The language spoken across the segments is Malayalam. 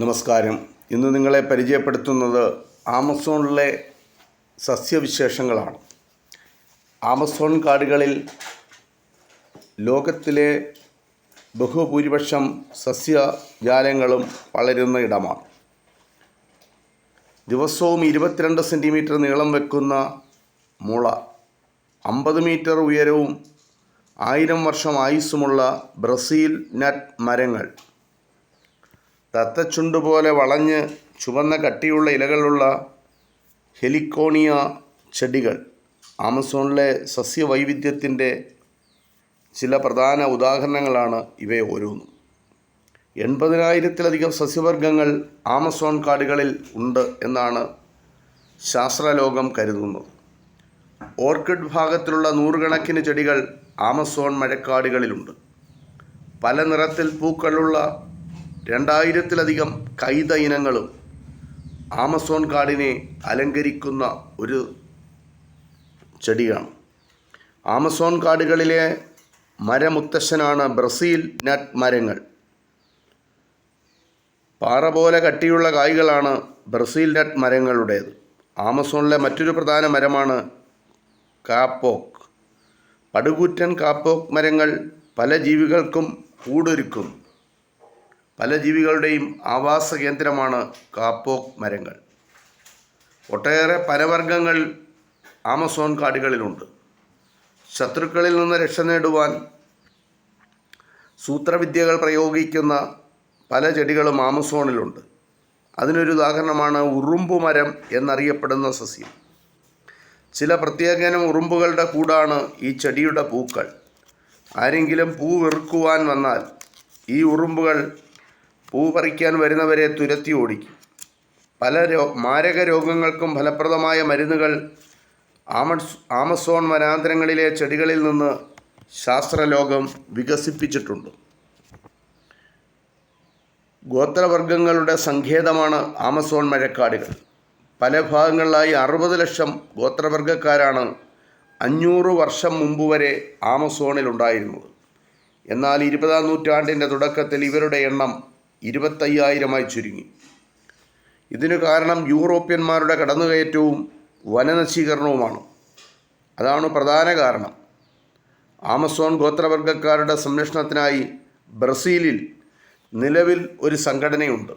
നമസ്കാരം. ഇന്ന് നിങ്ങളെ പരിചയപ്പെടുത്തുന്നത് ആമസോണിലെ സസ്യവിശേഷങ്ങളാണ്. ആമസോൺ കാടുകളിൽ ലോകത്തിലെ ബഹുഭൂരിപക്ഷം സസ്യജാലങ്ങളും വളരുന്ന ഇടമാണ്. ദിവസവും ഇരുപത്തിരണ്ട് സെന്റിമീറ്റർ നീളം വെക്കുന്ന മുള അമ്പത് മീറ്റർ ഉയരവും ആയിരം വർഷം ആയുസ്സുമുള്ള ബ്രസീൽ നട്ട് മരങ്ങൾ തത്തച്ചുണ്ട് പോലെ വളഞ്ഞ് ചുവന്ന കട്ടിയുള്ള ഇലകളുള്ള ഹെലിക്കോണിയ ചെടികൾ ആമസോണിലെ സസ്യവൈവിധ്യത്തിന്റെ ചില പ്രധാന ഉദാഹരണങ്ങളാണ് ഇവയെ ഓരോന്നും. എൺപതിനായിരത്തിലധികം സസ്യവർഗങ്ങൾ ആമസോൺ കാടുകളിൽ ഉണ്ട് എന്നാണ് ശാസ്ത്രലോകം കരുതുന്നത്. ഓർക്കിഡ് ഭാഗത്തിലുള്ള നൂറുകണക്കിന് ചെടികൾ ആമസോൺ മഴക്കാടുകളിലുണ്ട്. പല നിറത്തിൽ പൂക്കളുള്ള രണ്ടായിരത്തിലധികം കൈത ഇനങ്ങളും ആമസോൺ കാടിനെ അലങ്കരിക്കുന്ന ഒരു ചെടിയാണ്. ആമസോൺ കാടുകളിലെ മരമുത്തശ്ശനാണ് ബ്രസീൽ നട്ട് മരങ്ങൾ. പാറ പോലെ കട്ടിയുള്ള കായ്കളാണ് ബ്രസീൽ നട്ട് മരങ്ങളുടേത്. ആമസോണിലെ മറ്റൊരു പ്രധാന മരമാണ് കാപ്പോക്ക്. പടുകൂറ്റൻ കാപ്പോക്ക് മരങ്ങൾ പല ജീവികൾക്കും കൂടൊരുക്കും. പല ജീവികളുടെയും ആവാസ കേന്ദ്രമാണ് കാപ്പോക് മരങ്ങൾ. ഒട്ടേറെ പനവർഗങ്ങൾ ആമസോൺ കാടുകളിലുണ്ട്. ശത്രുക്കളിൽ നിന്ന് രക്ഷ നേടുവാൻ സൂത്രവിദ്യകൾ പ്രയോഗിക്കുന്ന പല ചെടികളും ആമസോണിലുണ്ട്. അതിനൊരു ഉദാഹരണമാണ് ഉറുമ്പു മരം എന്നറിയപ്പെടുന്ന സസ്യം. ചില പ്രത്യേകനം ഉറുമ്പുകളുടെ കൂടാണ് ഈ ചെടിയുടെ പൂക്കൾ. ആരെങ്കിലും പൂ വെറുക്കുവാൻ വന്നാൽ ഈ ഉറുമ്പുകൾ പൂ പറിക്കാൻ വരുന്നവരെ തുരത്തി ഓടിക്കും. പല രോ മാരക രോഗങ്ങൾക്കും ഫലപ്രദമായ മരുന്നുകൾ ആമസ് ആമസോൺ വനാന്തരങ്ങളിലെ ചെടികളിൽ നിന്ന് ശാസ്ത്രലോകം വികസിപ്പിച്ചിട്ടുണ്ട്. ഗോത്രവർഗങ്ങളുടെ സങ്കേതമാണ് ആമസോൺ മഴക്കാടുകൾ. പല ഭാഗങ്ങളിലായി അറുപത് ലക്ഷം ഗോത്രവർഗക്കാരാണ് അഞ്ഞൂറ് വർഷം മുമ്പ് വരെ ആമസോണിലുണ്ടായിരുന്നത്. എന്നാൽ ഇരുപതാം നൂറ്റാണ്ടിന്റെ തുടക്കത്തിൽ ഇവരുടെ എണ്ണം ഇരുപത്തയ്യായിരമായി ചുരുങ്ങി. ഇതിനു കാരണം യൂറോപ്യന്മാരുടെ കടന്നുകയറ്റവും വനനശീകരണവുമാണ്. അതാണ് പ്രധാന കാരണം. ആമസോൺ ഗോത്രവർഗക്കാരുടെ സംരക്ഷണത്തിനായി ബ്രസീലിൽ നിലവിൽ ഒരു സംഘടനയുണ്ട്.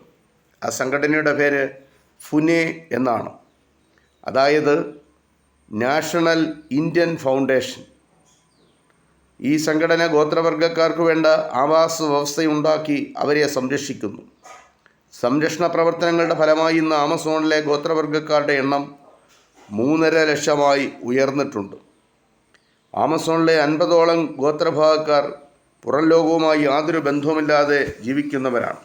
ആ സംഘടനയുടെ പേര് ഫുനെ എന്നാണ്. അതായത് നാഷണൽ ഇന്ത്യൻ ഫൗണ്ടേഷൻ. ഈ സംഘടന ഗോത്രവർഗക്കാർക്ക് വേണ്ട ആവാസ വ്യവസ്ഥയുണ്ടാക്കി അവരെ സംരക്ഷിക്കുന്നു. സംരക്ഷണ പ്രവർത്തനങ്ങളുടെ ഫലമായി ഇന്ന് ആമസോണിലെ ഗോത്രവർഗക്കാരുടെ എണ്ണം മൂന്നര ലക്ഷമായി ഉയർന്നിട്ടുണ്ട്. ആമസോണിലെ അൻപതോളം ഗോത്രഭാഗക്കാർ പുറം ലോകവുമായി യാതൊരു ബന്ധവുമില്ലാതെ ജീവിക്കുന്നവരാണ്.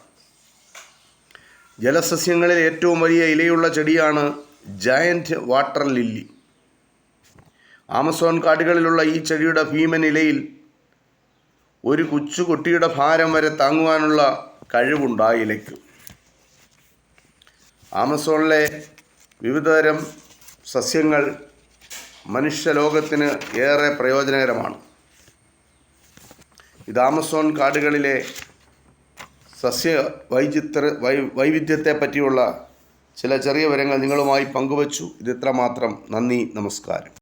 ജലസസ്യങ്ങളിൽ ഏറ്റവും വലിയ ഇലയുള്ള ചെടിയാണ് ജയന്റ് വാട്ടർ ലില്ലി. ആമസോൺ കാടുകളിലുള്ള ഈ ചെടിയുടെ ഭീമൻ ഇലയിൽ ഒരു കൊച്ചു കുട്ടിയുടെ ഭാരം വരെ താങ്ങുവാനുള്ള കഴിവുണ്ട് ആ ഇലയ്ക്ക് ആമസോണിലെ വിവിധതരം സസ്യങ്ങൾ മനുഷ്യലോകത്തിന് ഏറെ പ്രയോജനകരമാണ്. ഇത് ആമസോൺ കാടുകളിലെ സസ്യ വൈചിത്ര വൈ വൈവിധ്യത്തെ പറ്റിയുള്ള ചില ചെറിയ വിവരങ്ങൾ നിങ്ങളുമായി പങ്കുവച്ചു. ഇത് ഇത്രമാത്രം നന്ദി നമസ്കാരം.